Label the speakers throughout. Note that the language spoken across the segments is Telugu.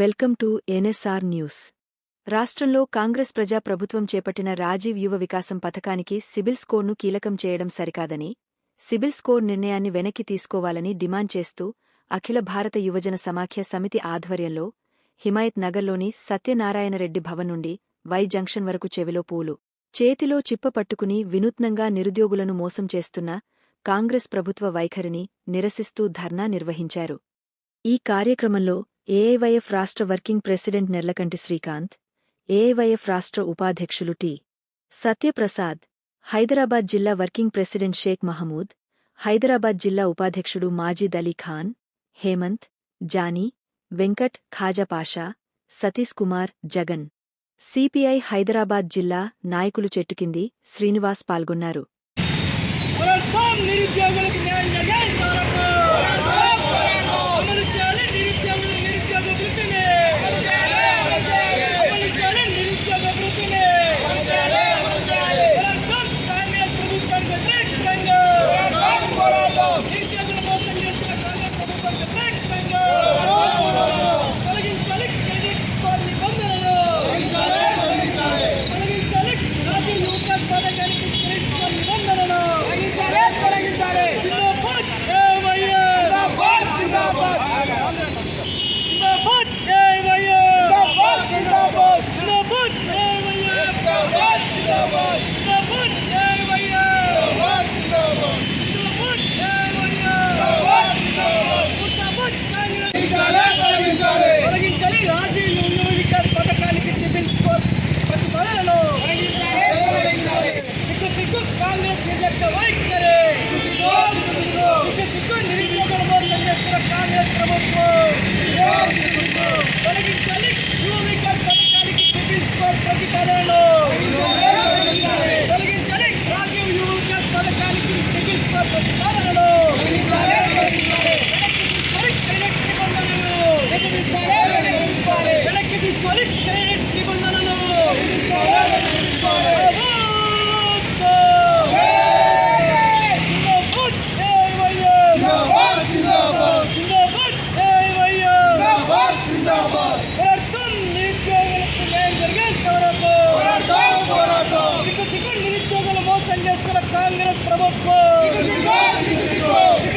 Speaker 1: Welcome to NSR news. రాష్ట్రంలో కాంగ్రెస్ ప్రజా ప్రభుత్వం చేపట్టిన రాజీవ్ యువ వికాసం పథకానికి సిబిల్ స్కోర్ను కీలకం చేయడం సరికాదని సిబిల్ స్కోర్ నిర్ణయాన్ని వెనక్కి తీసుకోవాలని డిమాండ్ చేస్తూ అఖిల భారత యువజన సమాఖ్య సమితి ఆధ్వర్యంలో హిమాయత్ నగర్లోని సత్యనారాయణరెడ్డి భవన్ నుండి వై జంక్షన్ వరకు చెవిలో పూలు. చేతిలో చిప్ప పట్టుకుని వినూత్నంగా నిరుద్యోగులను మోసం చేస్తున్న కాంగ్రెస్ ప్రభుత్వ వైఖరిని నిరసిస్తూ ధర్నా నిర్వహించారు. ఈ కార్యక్రమంలో ఏఐవైఎఫ్ రాష్ట్ర working president Nerlakanti Srikanth AIYF రాష్ట్ర ఉపాధ్యక్షులు టి. సత్యప్రసాద్ హైదరాబాద్ జిల్లా వర్కింగ్ ప్రెసిడెంట్ షేక్ మహమూద్ హైదరాబాద్ జిల్లా ఉపాధ్యక్షుడు మాజీద్ అలీ ఖాన్ హేమంత్ జానీ వెంకట్ ఖాజాపాషా సతీష్ కుమార్ జగన్. సిపిఐ హైదరాబాద్ జిల్లా నాయకులు చెట్టుకింది శ్రీనివాస్ పాల్గొన్నారు
Speaker 2: పోరాటం నిరుద్యోగులకు న్యాయం జరిగేంత వరకు అమలు చేయాలి నిరుద్యోగులు నిరుద్యోగ వృత్తిని అమలు చేయాలి నిరుద్యోగ వృత్తిని పోరాటం కాంగ్రెస్ ప్రభుత్వానికి వ్యతిరేకంగా నిరుద్యోగుల మోసం చేస్తున్న కాంగ్రెస్ ప్రభుత్వం వ్యతిరేకంగా తొలగించాలి క్రెడిట్ స్కోర్ నిబంధనలు తొలగించాలి రాజీవ్ యువకాస్ పథకానికి క్రెడిట్ స్కోర్ నిబంధనలు జిందాబాద్ ఏవయ్యా జిందాబాద్ ఏవయ్యా జిందాబాద్ ఏవయ్యా జిందాబాద్ ఏవయ్యా జిందాబాద్ ఏవయ్యా ముర్దాబాద్ కాంగ్రెస్ తొలగించాలి రాజీవ్ యువ వికాస్ పథకానికి సిబిల్ స్కోర్ ప్రతిపాదనలు సిగ్గు సిగ్గు కాంగ్రెస్ నిర్లక్ష్య వైఖరి సిగ్గు సిగ్గు నిరుద్యోగుల మోసం చేస్తున్న కాంగ్రెస్ ప్రభుత్వం తొలగించాలి యువ వికాస్ పథకానికి సిబిల్ స్కోర్ ప్రతిపాదనలు తొలగించాలి రాజీవ్ యువ వికాస్ పథకానికి సిబిల్ స్కోర్ ప్రతిపాదనలు వెనక్కి తీసుకోవాలి క్రెడిట్ నిబంధనలు వెనక్కి తీసుకోవాలి క్రెడిట్ నిబంధనలు జిందాబాద్ ఏవయ్యా పోరాటం నిరుద్యోగులకు న్యాయం జరిగేంత వరకు సిగ్గు సిగ్గు నిరుద్యోగుల మోసం చేస్తున్న కాంగ్రెస్ ప్రభుత్వం సిగ్గు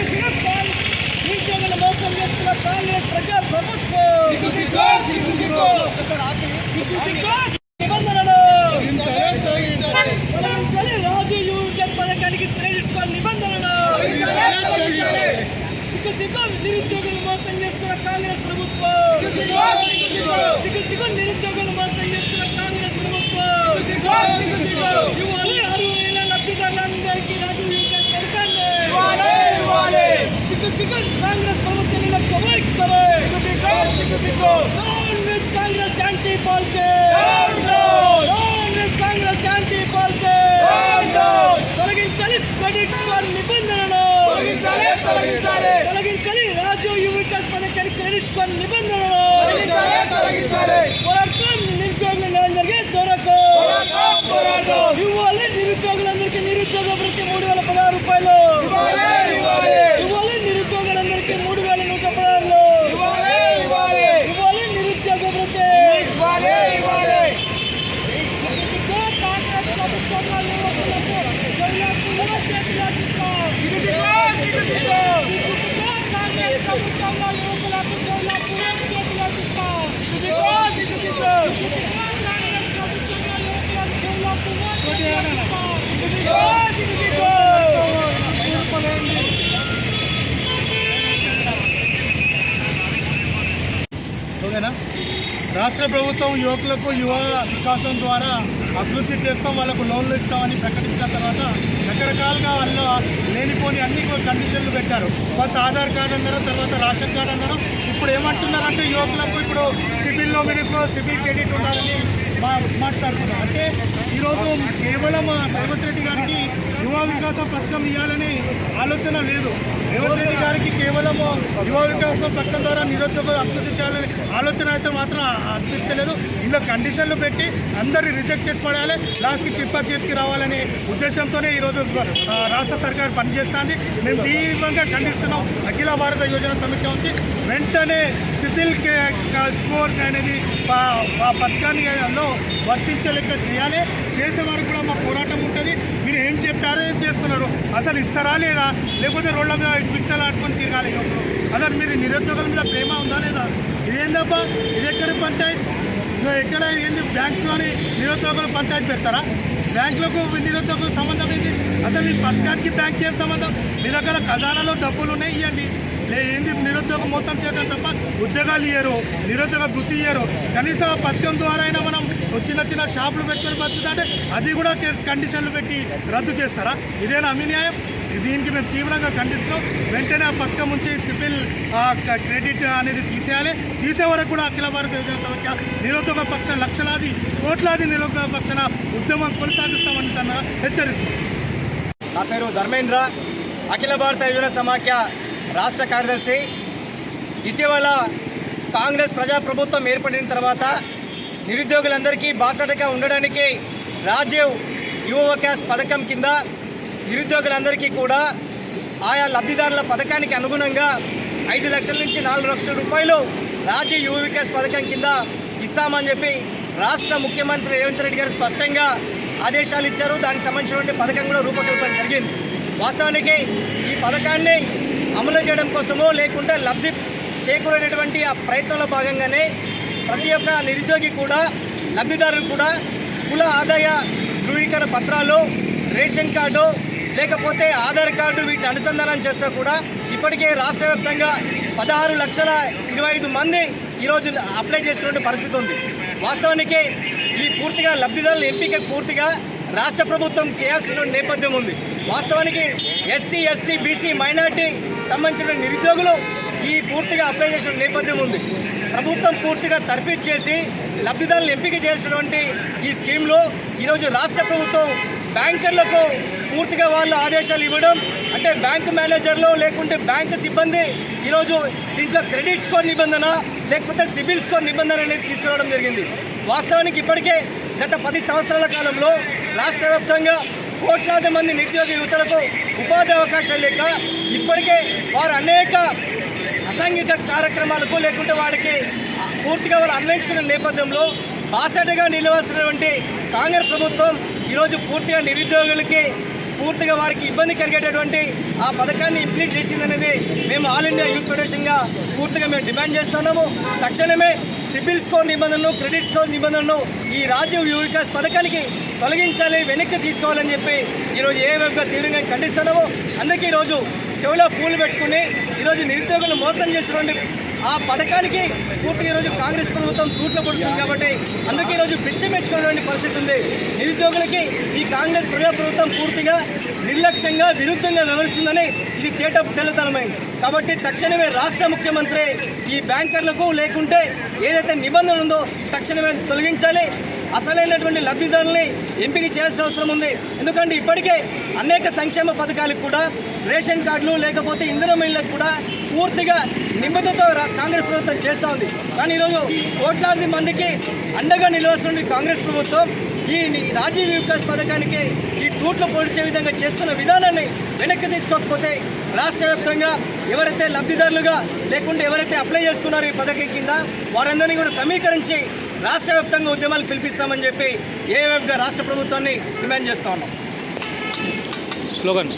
Speaker 2: సిగ్గు కాంగ్- నిరుద్యోగుల మోసం చేస్తున్న కాంగ్రెస్ ప్రజా ప్రభుత్వం నిబంధనలు! రాజు యూకేస్ పథకానికి స్కోర్ నిబంధనలు! సిగ్గు సిగ్గు! నిరుద్యోగులు మోసం చేస్తున్న కాంగ్రెస్ ప్రభుత్వం! సిగ్గు సిగ్గు నిరుద్యోగులు మోసం చేస్తున్న కాంగ్రెస్ ప్రభుత్వం! ఇవ్వాలి అర్హులైన లబ్ధిదారులందరికీ రాజు యూకేస్ పథకాన్ని సిగ్గు సిగ్గు! కాంగ్రెస్ ప్రభుత్వ Congress anti policy! Congress! Anti policy! తొలగించాలి క్రెడిట్ స్కోర్ నిబంధనలు! తొలగించాలి రాజు యువ వికాస్ పథకానికి క్రెడిట్ స్కోర్ నిబంధనలు పోరాటం నిరుద్యోగులు న్యాయం జరిగే దొరకు ఇవ్వాలి నిరుద్యోగులందరికీ నిరుద్యోగ వృత్తి మూడు వేల పదహారు రూపాయలు ఇవ్వాలి నిరుద్యోగులందరికీ మూడు వేల నూట పదహారులు ఇవ్వాలి నిరుద్యోగ వృత్తి సిగ్గు సిగ్గు కాంగ్రెస్ ప్రభుత్వంలో యువకులకు చెవులకు చేతిలో చిత్తం సిగ్గు సిగ్గు కాంగ్రెస్ ప్రభుత్వంలో యువకులకు చెవులకు చేతిలో చిత్తం సిగ్గు సిగ్గు కాంగ్రెస్ ప్రభుత్వంలో యువకులకు చెవులకు చేతిలో చిత్తం
Speaker 3: ఓకేనా రాష్ట్ర ప్రభుత్వం యువకులకు యువ వికాసం ద్వారా అభివృద్ధి చేస్తాం వాళ్ళకు లోన్లు ఇస్తామని ప్రకటించిన తర్వాత రకరకాలుగా వాళ్ళు లేనిపోని అన్ని కండిషన్లు పెట్టారు. ఫస్ట్ ఆధార్ కార్డు అన్నారు తర్వాత రేషన్ కార్డు అన్నారు. ఇప్పుడు ఏమంటున్నారంటే యువకులకు ఇప్పుడు సిబిల్లో మీకు సిబిల్ క్రెడిట్ ఉండాలని మా మాట్లాడుతున్నారు. అంటే ఈరోజు కేవలం రేవంత్ రెడ్డి గారికి యువ వికాస పథకం ఇవ్వాలని ఆలోచన లేదు. రేవంత్ రెడ్డి గారికి కేవలం యువ వికాసం పథకం ద్వారా నిరుద్యోగ అభివృద్ధి చేయాలని ఆలోచన అయితే మాత్రం అనిపిస్తలేదు. ఇందులో కండిషన్లు పెట్టి అందరినీ రిజెక్ట్ చేసి పడాలి. లాస్ట్కి చిప్ప చేతికి రావాలనే ఉద్దేశంతోనే ఈరోజు రాష్ట్ర సర్కార్ పనిచేస్తుంది. మేము తీవ్రంగా ఖండిస్తున్నాం. అఖిల భారత యోజన సమితి వచ్చి వెంటనే సివిల్ స్కోర్ అనేది పథకాన్ని వర్తించలేక చేయాలి. చేసే వరకు కూడా మా పోరాటం ఉంటుంది. మీరు ఏం చెప్పారో ఏం చేస్తున్నారు? అసలు ఇస్తారా లేదా? లేకపోతే రోడ్ల మీద పిచ్చలు ఆడుకొని తిరగాలి అసలు మీరు నిరుద్యోగుల మీద ప్రేమ ఉందా లేదా? ఇదేందబ్బా? ఇది ఎక్కడ పంచాయతీ? నువ్వు ఎక్కడ ఏంది? బ్యాంక్లోని నిరుద్యోగులు పంచాయతీ పెడతారా? బ్యాంకులకు నిరుద్యోగులకు సంబంధం ఏంటి అసలు ఈ పథకానికి బ్యాంక్ ఏం సంబంధం? మీ దగ్గర ఖజానాలో డబ్బులు ఉన్నాయి ఇవ్వండి ఏంది నిరుద్యోగం మోసం చేయడం తప్ప ఉద్యోగాలు ఇయ్యరు నిరుద్యోగ వృత్తి ఇయ్యరు. కనీసం పథకం ద్వారా అయినా మనం చిన్న చిన్న షాపులు పెట్టుకొని బతుకుతుంటే అది కూడా కండిషన్లు పెట్టి రద్దు చేస్తారా? ఇదేనా అన్యాయం దీనికి మేము తీవ్రంగా ఖండిస్తాం వెంటనే ఆ పథకం నుంచి సివిల్ క్రెడిట్ అనేది తీసేయాలి. తీసే వరకు కూడా అఖిల భారత సమస్య నిరుద్యోగ పక్ష లక్షలాది కోట్లాది నిరుద్యోగ పక్షన ఉద్యమం కొనసాగిస్తామని తన హెచ్చరిస్తుంది.
Speaker 2: నా పేరు ధర్మేంద్ర. అఖిల భారత యువజన సమాఖ్య రాష్ట్ర కార్యదర్శి. ఇటీవల కాంగ్రెస్ ప్రజాప్రభుత్వం ఏర్పడిన తర్వాత నిరుద్యోగులందరికీ బాసటగా ఉండడానికి రాజీవ్ యువ వికాస్ పథకం కింద నిరుద్యోగులందరికీ కూడా ఆయా లబ్ధిదారుల పథకానికి అనుగుణంగా ఐదు లక్షల నుంచి నాలుగు లక్షల రూపాయలు రాజీవ్ యువ వికాస్ పథకం కింద ఇస్తామని చెప్పి రాష్ట్ర ముఖ్యమంత్రి రేవంత్ రెడ్డి గారు స్పష్టంగా ఆదేశాలు ఇచ్చారు. దానికి సంబంధించినటువంటి పథకం కూడా రూపకల్పన జరిగింది. వాస్తవానికి ఈ పథకాన్ని అమలు చేయడం కోసమో లేకుంటే లబ్ధి చేకూరేటటువంటి ఆ ప్రయత్నంలో భాగంగానే ప్రతి ఒక్క నిరుద్యోగి కూడా లబ్ధిదారులు కూడా కుల ఆదాయ ధృవీకరణ పత్రాలు రేషన్ కార్డు లేకపోతే ఆధార్ కార్డు వీటిని అనుసంధానం చేస్తే కూడా ఇప్పటికే రాష్ట్ర వ్యాప్తంగా పదహారు లక్షల ఇరవై ఐదు మంది ఈరోజు అప్లై చేసుకునే పరిస్థితి ఉంది. వాస్తవానికి ఈ పూర్తిగా లబ్ధిదారుల ఎంపిక పూర్తిగా రాష్ట్ర ప్రభుత్వం చేయాల్సిన నేపథ్యం ఉంది. వాస్తవానికి ఎస్సీ ఎస్టీ బీసీ మైనార్టీ సంబంధించిన నిరుద్యోగులు ఈ పూర్తిగా అప్లై చేసిన నేపథ్యం ఉంది. ప్రభుత్వం పూర్తిగా తర్ఫీ చేసి లబ్ధిదారులు ఎంపిక చేసినటువంటి ఈ స్కీమ్లో ఈరోజు రాష్ట్ర ప్రభుత్వం బ్యాంకర్లకు పూర్తిగా వాళ్ళు ఆదేశాలు ఇవ్వడం అంటే బ్యాంకు మేనేజర్లు లేకుంటే బ్యాంకు సిబ్బంది ఈరోజు దీంట్లో క్రెడిట్ స్కోర్ నిబంధన లేకపోతే సిబిల్ స్కోర్ నిబంధన అనేది తీసుకురావడం జరిగింది. వాస్తవానికి ఇప్పటికే గత పది సంవత్సరాల కాలంలో రాష్ట్ర వ్యాప్తంగా కోట్లాది మంది నిరుద్యోగ యువతలకు ఉపాధి అవకాశాలు లేక ఇప్పటికే వారు అనేక అసాంఘిక కార్యక్రమాలకు లేకుంటే వాడికి పూర్తిగా వాళ్ళు అన్వయించుకున్న నేపథ్యంలో బాసటగా నిలవాల్సినటువంటి కాంగ్రెస్ ప్రభుత్వం ఈరోజు పూర్తిగా నిరుద్యోగులకి పూర్తిగా వారికి ఇబ్బంది కలిగేటటువంటి ఆ పథకాన్ని ఇంప్లీట్ చేసిందనేది మేము ఆల్ ఇండియా యూత్ ఫెడరేషన్గా పూర్తిగా మేము డిమాండ్ చేస్తున్నాము. తక్షణమే సిబిల్ స్కోర్ నిబంధనలు క్రెడిట్ స్కోర్ నిబంధనలు ఈ రాజీవ్ యువ వికాస్ పథకానికి తొలగించాలి వెనక్కి తీసుకోవాలని చెప్పి ఈరోజు ఏ విధంగా తీవ్రంగా ఖండిస్తున్నామో అందుకే ఈరోజు చెవిలో పూలు పెట్టుకుని ఈరోజు నిరుద్యోగులు మోసం చేసినటువంటి ఆ పథకానికి పూర్తి ఈరోజు కాంగ్రెస్ ప్రభుత్వం తూట్లు పడుతుంది కాబట్టి అందుకే ఈరోజు పిచ్చి మెచ్చుకునేటువంటి పరిస్థితి ఉంది. నిరుద్యోగులకి ఈ కాంగ్రెస్ ప్రజా ప్రభుత్వం పూర్తిగా నిర్లక్ష్యంగా విరుద్ధంగా వ్యవహరిస్తుందని ఇది తేట తెల్లతనమైంది కాబట్టి తక్షణమే రాష్ట్ర ముఖ్యమంత్రి ఈ బ్యాంకర్లకు లేకుంటే ఏదైతే నిబంధన ఉందో తక్షణమే తొలగించాలి. అసలైనటువంటి లబ్ధిదారుల్ని ఎంపిక చేయాల్సిన అవసరం ఉంది. ఎందుకంటే ఇప్పటికే అనేక సంక్షేమ పథకాలకు కూడా రేషన్ కార్డులు లేకపోతే ఇందిరా ఇళ్ళకు కూడా పూర్తిగా నిమ్మతతో రా- కాంగ్రెస్ ప్రభుత్వం చేస్తూ ఉంది. కానీ ఈరోజు కోట్లాది మందికి అండగా నిలవస్తుంది కాంగ్రెస్ ప్రభుత్వం ఈ రాజీవ్ వికాస్ పథకానికి ఈ టూట్లు పొడిచే విధంగా చేస్తున్న విధానాన్ని వెనక్కి తీసుకోకపోతే రాష్ట్ర వ్యాప్తంగా ఎవరైతే లబ్ధిదారులుగా లేకుంటే ఎవరైతే అప్లై చేసుకున్నారో ఈ పథకం కింద వారందరినీ కూడా సమీకరించి రాష్ట్ర వ్యాప్తంగా ఉద్యమాలు పిలిపిస్తామని చెప్పి ఏవేపుగా రాష్ట్ర ప్రభుత్వాన్ని డిమాండ్ చేస్తా ఉన్నాం.
Speaker 4: స్లోగన్స్.